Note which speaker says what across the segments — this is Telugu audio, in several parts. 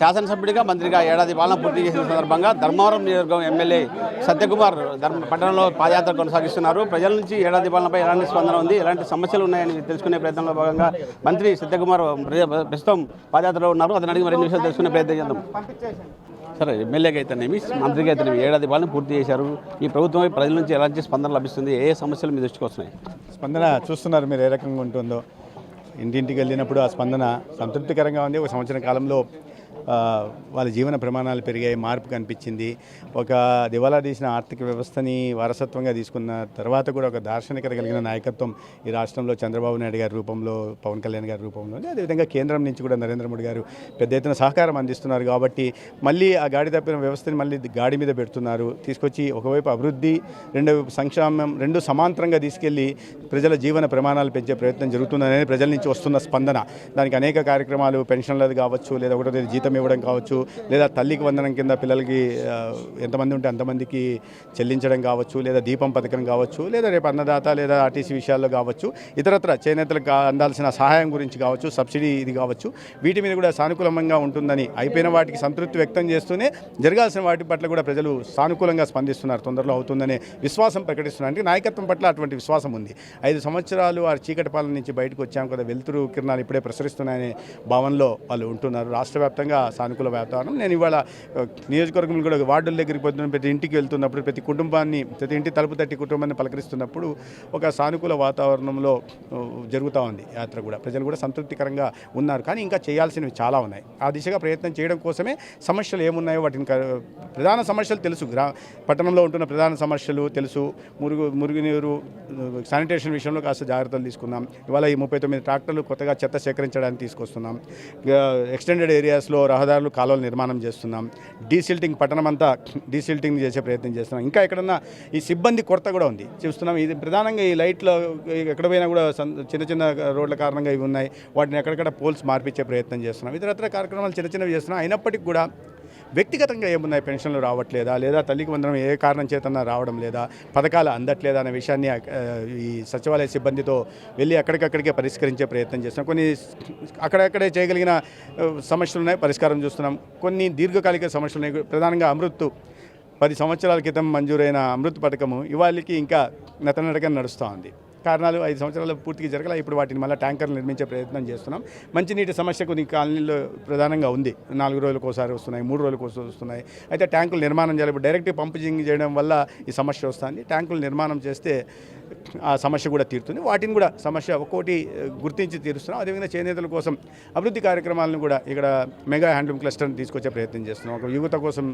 Speaker 1: శాసనసభ్యుడిగా మంత్రిగా ఏడాది పాలన పూర్తి చేసిన సందర్భంగా ధర్మవరం నియోజకవర్గం ఎమ్మెల్యే సత్యకుమార్ ధర్మ పట్టణంలో పాదయాత్ర కొనసాగిస్తున్నారు. ప్రజల నుంచి ఏడాది పాలనపై ఎలాంటి స్పందన ఉంది? ఎలాంటి సమస్యలు ఉన్నాయని తెలుసుకునే ప్రయత్నంలో భాగంగా మంత్రి సత్యకుమార్ ప్రస్తుతం పాదయాత్రలో ఉన్నారు. అతను అడిగి మరిన్ని విషయాలు తెలుసుకునే ప్రయత్నం చేద్దాం. సరే ఎమ్మెల్యేగా అయితేనేమి మంత్రిగా అయితేనేమి ఏడాది పాలన పూర్తి చేశారు. ఈ ప్రభుత్వం ప్రజల నుంచి ఎలాంటి స్పందన లభిస్తుంది? ఏ సమస్యలు మీ దృష్టికి వస్తున్నాయి?
Speaker 2: స్పందన చూస్తున్నారు మీరు ఏ రకంగా ఉంటుందో. ఇంటింటికి వెళ్ళినప్పుడు ఆ స్పందన సంతృప్తికరంగా ఉంది. ఒక సంవత్సరం కాలంలో వాళ్ళ జీవన ప్రమాణాలు పెరిగాయి మార్పు కనిపించింది. ఒక దివాలా తీసిన ఆర్థిక వ్యవస్థని వారసత్వంగా తీసుకున్న తర్వాత కూడా ఒక దార్శనికత కలిగిన నాయకత్వం ఈ రాష్ట్రంలో చంద్రబాబు నాయుడు గారి రూపంలో పవన్ కళ్యాణ్ గారి రూపంలో అదేవిధంగా కేంద్రం నుంచి కూడా నరేంద్ర మోడీ గారు పెద్ద ఎత్తున సహకారం అందిస్తున్నారు కాబట్టి మళ్ళీ ఆ గాడి తప్పిన వ్యవస్థని మళ్ళీ గాడి మీద పెడుతున్నారు. తీసుకొచ్చి ఒకవైపు అభివృద్ధి రెండో సంక్షేమం రెండు సమాంతరంగా తీసుకెళ్ళి ప్రజల జీవన ప్రమాణాలు పెంచే ప్రయత్నం జరుగుతుందనేది ప్రజల నుంచి వస్తున్న స్పందన. దానికి అనేక కార్యక్రమాలు పెన్షన్లది కావచ్చు లేదా ఒకటో జీతం జీతం ఇవ్వడం కావచ్చు లేదా తల్లికి వందనం కింద పిల్లలకి ఎంతమంది ఉంటే అంతమందికి చెల్లించడం కావచ్చు లేదా దీపం పథకం కావచ్చు లేదా రేపు అన్నదాత లేదా ఆర్టీసీ విషయాల్లో కావచ్చు ఇతరత్ర చేనేతలకు అందాల్సిన సహాయం గురించి కావచ్చు సబ్సిడీ ఇది కావచ్చు వీటి మీద కూడా సానుకూలంగా ఉంటుందని అయిపోయిన వాటికి సంతృప్తి వ్యక్తం చేస్తూనే జరగాల్సిన వాటి పట్ల కూడా ప్రజలు సానుకూలంగా స్పందిస్తున్నారు. తొందరలో అవుతుందనే విశ్వాసం ప్రకటిస్తున్నారు నాయకత్వం పట్ల అటువంటి విశ్వాసం ఉంది. ఐదు సంవత్సరాలు ఆ చీకటి పాలన నుంచి బయటకు వచ్చాం కదా వెలుతురు కిరణాలు ఇప్పుడే ప్రసరిస్తున్నాయనే భావనలో వాళ్ళు ఉంటున్నారు. రాష్ట్ర వ్యాప్తంగా సానుకూల వాతావరణం. నేను ఇవాళ నియోజకవర్గంలో కూడా వార్డుల దగ్గరికి పోతున్న ప్రతి ఇంటికి వెళ్తున్నప్పుడు ప్రతి కుటుంబాన్ని ప్రతి ఇంటి తలుపు తట్టి కుటుంబాన్ని పలకరిస్తున్నప్పుడు ఒక సానుకూల వాతావరణంలో జరుగుతూ ఉంది యాత్ర కూడా. ప్రజలు కూడా సంతృప్తికరంగా ఉన్నారు. కానీ ఇంకా చేయాల్సినవి చాలా ఉన్నాయి. ఆ దిశగా ప్రయత్నం చేయడం కోసమే సమస్యలు ఏమున్నాయో వాటిని ప్రధాన సమస్యలు తెలుసు. గ్రా పట్టణంలో ఉంటున్న ప్రధాన సమస్యలు తెలుసు. మురుగు మురుగునీరు శానిటేషన్ విషయంలో కాస్త జాగ్రత్తలు తీసుకున్నాం ఇవాళ ఈ ముప్పై తొమ్మిది ట్రాక్టర్లు కొత్తగా చెత్త సేకరించడానికి తీసుకొస్తున్నాం. ఎక్స్టెండెడ్ ఏరియాస్లో రహదారులు కాలువలు నిర్మాణం చేస్తున్నాం. డీసిల్టింగ్ పట్టణం అంతా డీసిల్టింగ్ చేసే ప్రయత్నం చేస్తున్నాం. ఇంకా ఎక్కడన్నా ఈ సిబ్బంది కొరత కూడా ఉంది. చూస్తున్నాం ఇది ప్రధానంగా ఈ లైట్లో ఎక్కడ పోయినా కూడా చిన్న చిన్న రోడ్ల కారణంగా ఇవి ఉన్నాయి. వాటిని ఎక్కడెక్కడ పోల్స్ మార్పించే ప్రయత్నం చేస్తున్నాం. ఇతరత్ర కార్యక్రమాలు చిన్న చిన్నవి చేస్తున్నాం. అయినప్పటికీ కూడా వ్యక్తిగతంగా ఏమున్నాయి? పెన్షన్లు రావట్లేదా? లేదా తల్లికి వందనం ఏ కారణం చేతన్నా రావడం లేదా? పథకాలు అందట్లేదా అనే విషయాన్ని ఈ సచివాలయ సిబ్బందితో వెళ్ళి అక్కడికక్కడికే పరిష్కరించే ప్రయత్నం చేస్తున్నాం. కొన్ని అక్కడక్కడే చేయగలిగిన సమస్యలు ఉన్నాయి పరిష్కారం చూస్తున్నాం. కొన్ని దీర్ఘకాలిక సమస్యలు ఉన్నాయి ప్రధానంగా అమృత్ పది సంవత్సరాల క్రితం మంజూరైన అమృత్ పథకము ఇవాళకి ఇంకా నతనడకన నడుస్తూ ఉంది కారణాలు ఐదు సంవత్సరాలు పూర్తిగా జరగల ఇప్పుడు వాటిని మళ్ళీ ట్యాంకర్లు నిర్మించే ప్రయత్నం చేస్తున్నాం. మంచినీటి సమస్య కొన్ని కాలనీలో ప్రధానంగా ఉంది. నాలుగు రోజులకు ఒకసారి వస్తున్నాయి మూడు రోజులకు ఒకసారి వస్తున్నాయి. అయితే ట్యాంకులు నిర్మాణం చేయాలి. ఇప్పుడు డైరెక్ట్ పంపింగ్ చేయడం వల్ల ఈ సమస్య వస్తుంది. ట్యాంకులు నిర్మాణం చేస్తే ఆ సమస్య కూడా తీరుతుంది. వాటిని కూడా సమస్య ఒక్కోటి గుర్తించి తీరుస్తున్నాం. అదేవిధంగా చేనేతల కోసం అభివృద్ధి కార్యక్రమాలను కూడా ఇక్కడ మెగా హ్యాండ్లూమ్ క్లస్టర్ని తీసుకొచ్చే ప్రయత్నం చేస్తున్నాం. ఒక యువత కోసం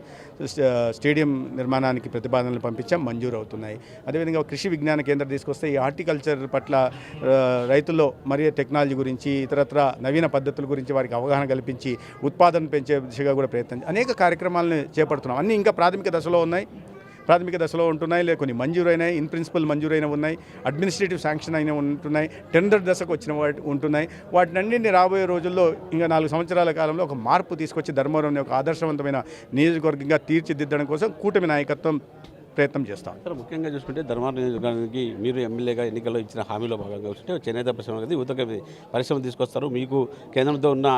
Speaker 2: స్టేడియం నిర్మాణానికి ప్రతిపాదనలు పంపించాం. మంజూరు అవుతున్నాయి అదేవిధంగా కృషి విజ్ఞాన కేంద్రం తీసుకొస్తే ఈ హార్టికల్చర్ పట్ల రైతుల్లో మరి టెక్నాలజీ గురించి ఇతరత్ర నవీన పద్ధతుల గురించి వారికి అవగాహన కల్పించి ఉత్పాదన పెంచే దిశగా కూడా ప్రయత్నం అనేక కార్యక్రమాలను చేపడుతున్నాం. అన్నీ ఇంకా ప్రాథమిక దశలో ఉన్నాయి. ప్రాథమిక దశలో ఉంటున్నాయి. లేదా కొన్ని మంజూరైనాయి. ఇన్ ప్రిన్సిపల్ మంజూరైన ఉన్నాయి. అడ్మినిస్ట్రేటివ్ శాంక్షన్ అయిన ఉంటున్నాయి. టెండర్ దశకు వచ్చిన వాటి ఉంటున్నాయి. వాటినన్నింటినీ రాబోయే రోజుల్లో ఇంకా నాలుగు సంవత్సరాల కాలంలో ఒక మార్పు తీసుకొచ్చి ధర్మవరం ఒక ఆదర్శవంతమైన నియోజకవర్గంగా తీర్చిదిద్దడం కోసం కూటమి నాయకత్వం ప్రయత్నం చేస్తాం.
Speaker 1: సార్ ముఖ్యంగా చూసుకుంటే ధర్మారం నియోజకవర్గానికి మీరు ఎమ్మెల్యేగా ఎన్నికల్లో ఇచ్చిన హామీలో భాగంగా చూసుకుంటే చేనేత పరిశ్రమ అనేది పరిశ్రమ తీసుకొస్తారు మీకు కేంద్రంతో ఉన్న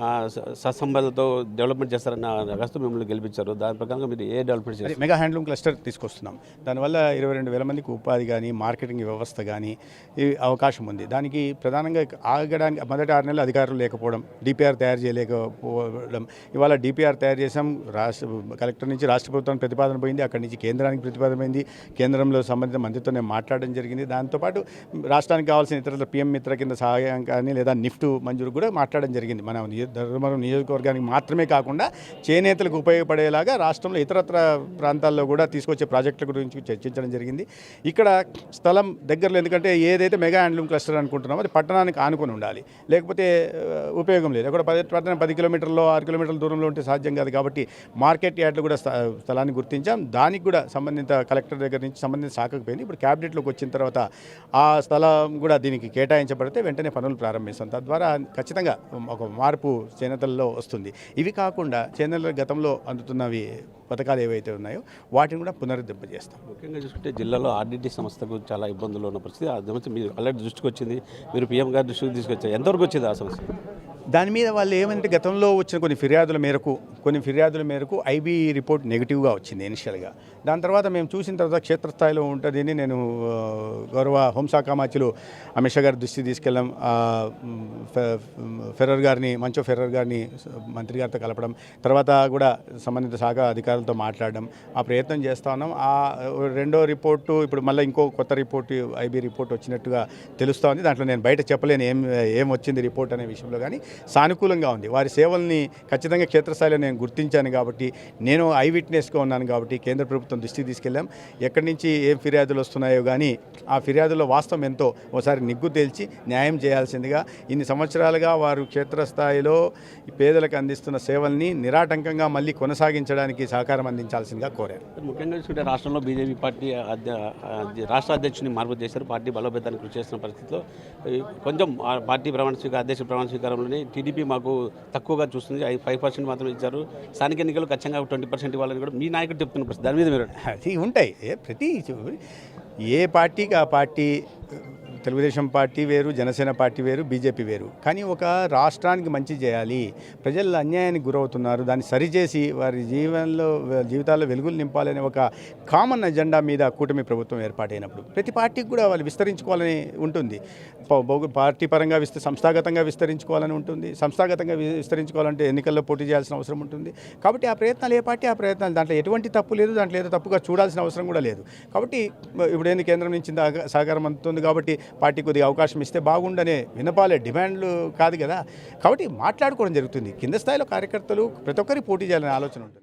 Speaker 1: ఆ, స- సత్సంబంధాలతో డెవలప్మెంట్ చేస్తారన్న అగస్తు మిమ్మల్ని గెలిపించారు. దాని ప్రకారంగా మీరు ఏ డెవలప్మెంట్ చేస్తారు?
Speaker 2: మెగా హ్యాండ్లూమ్ క్లస్టర్ తీసుకొస్తున్నాం. దానివల్ల ఇరవై రెండు వేల మందికి ఉపాధి కానీ మార్కెటింగ్ వ్యవస్థ కానీ ఈ అవకాశం ఉంది. దానికి ప్రధానంగా ఆగడానికి మొదటి ఆరు నెలలు అధికారులు లేకపోవడం డిపిఆర్ తయారు చేయలేకపోవడం. ఇవాళ డిపిఆర్ తయారు చేసాం రాష్ట్ర కలెక్టర్ నుంచి రాష్ట్ర ప్రభుత్వానికి ప్రతిపాదన పోయింది అక్కడి నుంచి కేంద్రానికి ప్రతిపాదన పోయింది. కేంద్రంలో సంబంధిత మంత్రితో నేను మాట్లాడడం జరిగింది. దాంతోపాటు రాష్ట్రానికి కావాల్సిన ఇతర పిఎం మిత్ర కింద సహాయం కానీ లేదా నిఫ్ట్ మంజూరు కూడా మాట్లాడడం జరిగింది. మన ధర్మవరం నియోజకవర్గానికి మాత్రమే కాకుండా చేనేతలకు ఉపయోగపడేలాగా రాష్ట్రంలో ఇతరత్ర ప్రాంతాల్లో కూడా తీసుకొచ్చే ప్రాజెక్టుల గురించి చర్చించడం జరిగింది. ఇక్కడ స్థలం దగ్గరలో ఎందుకంటే ఏదైతే మెగా హ్యాండ్లూమ్ క్లస్టర్ అనుకుంటున్నామో అది పట్టణానికి ఆనుకొని ఉండాలి. లేకపోతే ఉపయోగం లేదు. అక్కడ పది పట్టణం పది కిలోమీటర్లో ఆరు కిలోమీటర్ల దూరంలో ఉంటే సాధ్యం కాదు కాబట్టి మార్కెట్ యార్డ్లు కూడా స్థ- స్థలాన్ని గుర్తించాం. దానికి కూడా సంబంధిత కలెక్టర్ దగ్గర నుంచి సంబంధిత శాఖకు పోయింది. ఇప్పుడు క్యాబినెట్లోకి వచ్చిన తర్వాత ఆ స్థలం కూడా దీనికి కేటాయించబడితే వెంటనే పనులు ప్రారంభిస్తాం. తద్వారా ఖచ్చితంగా ఒక మార్పు చేనేతల్లో వస్తుంది. ఇవి కాకుండా చేనేతల గతంలో అందుతున్నవి పథకాలు ఏవైతే ఉన్నాయో వాటిని కూడా పునరుద్ధరింపజేస్తాం.
Speaker 1: ముఖ్యంగా చూసుకుంటే జిల్లాలో ఆర్డిటి సంస్థకు చాలా ఇబ్బందులు ఉన్న పరిస్థితి. ఆ సమస్య మీరు ఆల్రెడీ దృష్టికి వచ్చింది. మీరు పీఎం గారి దృష్టికి తీసుకొచ్చారు. ఎంతవరకు వచ్చింది ఆ సమస్య
Speaker 2: దాని మీద వాళ్ళు ఏమంటే గతంలో వచ్చిన కొన్ని ఫిర్యాదుల మేరకు కొన్ని ఫిర్యాదుల మేరకు ఐబీ రిపోర్ట్ నెగిటివ్గా వచ్చింది ఇనిషియల్గా. దాని తర్వాత మేము చూసిన తర్వాత క్షేత్రస్థాయిలో ఉంటుందని నేను గౌరవ హోంశాఖ మాచులు అమిత్ షా గారి దృష్టి తీసుకెళ్ళాం. ఫెర్రర్ గారిని మంచో ఫెర్రర్ గారిని మంత్రి గారితో కలపడం తర్వాత కూడా సంబంధిత శాఖ అధికారులతో మాట్లాడడం ఆ ప్రయత్నం చేస్తా ఉన్నాం. ఆ రెండో రిపోర్టు ఇప్పుడు మళ్ళీ ఇంకో కొత్త రిపోర్ట్ ఐబీ రిపోర్ట్ వచ్చినట్టుగా తెలుస్తూ ఉంది. దాంట్లో నేను బయట చెప్పలేను ఏం ఏం వచ్చింది రిపోర్ట్ అనే విషయంలో కానీ సానుకూలంగా ఉంది. వారి సేవల్ని ఖచ్చితంగా క్షేత్రస్థాయిలో నేను గుర్తించాను కాబట్టి నేను ఐ విట్నెస్గా ఉన్నాను కాబట్టి కేంద్ర ప్రభుత్వం దృష్టికి తీసుకెళ్ళాం. ఎక్కడి నుంచి ఏం ఫిర్యాదులు వస్తున్నాయో కానీ ఆ ఫిర్యాదులో వాస్తవం ఎంతో ఒకసారి నిగ్గు తేల్చి న్యాయం చేయాల్సిందిగా ఇన్ని సంవత్సరాలుగా వారు క్షేత్రస్థాయిలో పేదలకు అందిస్తున్న సేవల్ని నిరాటంకంగా మళ్ళీ కొనసాగించడానికి సహకారం అందించాల్సిందిగా కోరారు.
Speaker 1: ముఖ్యంగా చూసుకుంటే రాష్ట్రంలో బీజేపీ పార్టీ రాష్ట్ర అధ్యక్షుని మార్పు చేశారు. పార్టీ బలోపేతానికి కృషి చేస్తున్న పరిస్థితిలో కొంచెం పార్టీ ప్రమాణ స్వీకారం అధ్యక్ష ప్రమాణ స్వీకారంలోనే టీడీపీ మాకు తక్కువగా చూస్తుంది. ఫైవ్ పర్సెంట్ మాత్రం ఇచ్చారు. స్థానిక ఎన్నికలు ఖచ్చితంగా ట్వంటీ పర్సెంట్ ఇవ్వాలని కూడా మీ నాయకుడు చెప్తున్న దాని మీద మీరు
Speaker 2: అది ఉంటాయి. ప్రతి ఏ పార్టీకి ఆ పార్టీ తెలుగుదేశం పార్టీ వేరు జనసేన పార్టీ వేరు బీజేపీ వేరు. కానీ ఒక రాష్ట్రానికి మంచి చేయాలి. ప్రజలు అన్యాయానికి గురవుతున్నారు. దాన్ని సరిచేసి వారి జీవనంలో జీవితాల్లో వెలుగులు నింపాలనే ఒక కామన్ ఎజెండా మీద కూటమి ప్రభుత్వం ఏర్పాటైనప్పుడు ప్రతి పార్టీకి కూడా వాళ్ళు విస్తరించుకోవాలని ఉంటుంది. పార్టీ పరంగా విస్త సంస్థాగతంగా విస్తరించుకోవాలని ఉంటుంది. సంస్థాగతంగా విస్తరించుకోవాలంటే ఎన్నికల్లో పోటీ చేయాల్సిన అవసరం ఉంటుంది. కాబట్టి ఆ ప్రయత్నాలు ఏ పార్టీ ఆ ప్రయత్నాలు దాంట్లో ఎటువంటి తప్పు లేదు దాంట్లో ఏదో తప్పుగా చూడాల్సిన అవసరం కూడా లేదు. కాబట్టి ఇప్పుడేంది కేంద్రం నుంచి సహకారం అందుతుంది కాబట్టి పార్టీ కొద్దిగా అవకాశం ఇస్తే బాగుండనే వినపాలే డిమాండ్లు కాదు కదా. కాబట్టి మాట్లాడుకోవడం జరుగుతుంది. కింద స్థాయిలో కార్యకర్తలు ప్రతి ఒక్కరి పోటీ చేయాలనే ఆలోచన ఉంటుంది.